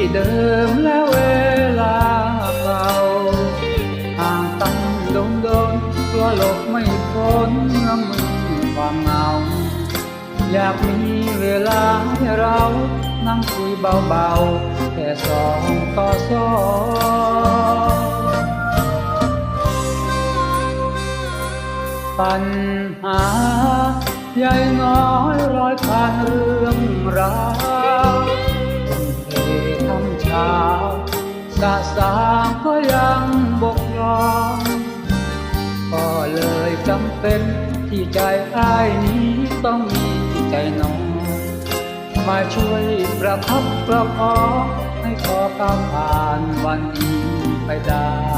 ที่เดิมและเวลาเก่าห่างกันโดนโดนกลัวหลบไม่พ้นมือความเหงา อยากมีเวลาให้เรานั่งคุยเบาๆแค่สองต่อสองปัญหาใหญ่น้อยร้อยพันเรื่องราว ทำเช้าสะสางก็ยังบกยองก็เลยจำเป็นที่ใจอ้ายนี้ต้องมีใจน้อง มาช่วยประคับประคองให้ขอก้าวผ่านวันนี้ไปได้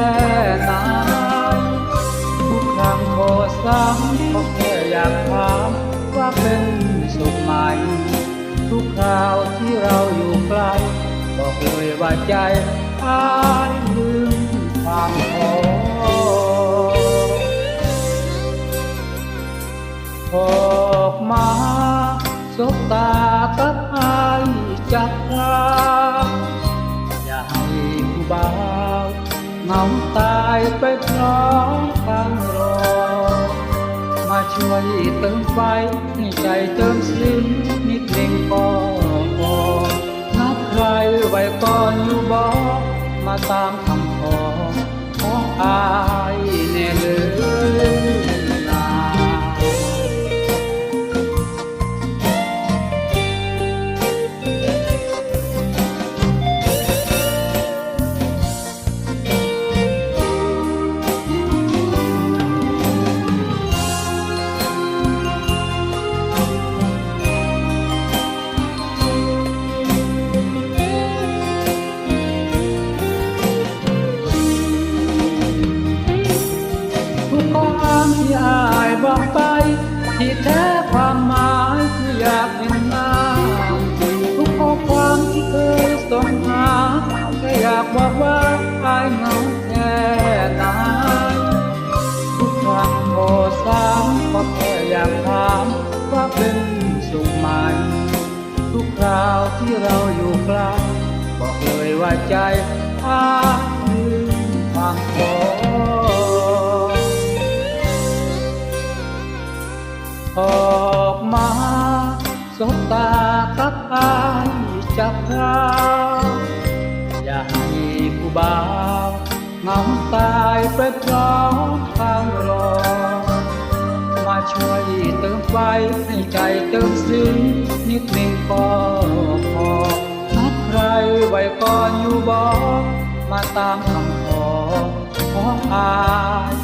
แค่ไหนทุกครั้งโทรซ้ำก็แค่อยากถามว่าเป็นสุขไหมทุกคราวที่เราอยู่ไกลบอกเลยว่าใจอายลืมความ ตายไปพร้อมกันรอ มาช่วยเติมไฟให้ใจเติมสิ้น เป็นสุขไหมทุกคราวที่เราอยู่ใกล้บอกเลยว่าใจอาลืมความขอออกมาสบตากับอายจากคราวอย่าให้ผู้บ่าวเหงาตายไปพร้อมทา ก็พอใครไว้ก่อนอยู่บอกมาตามคำขอของอาย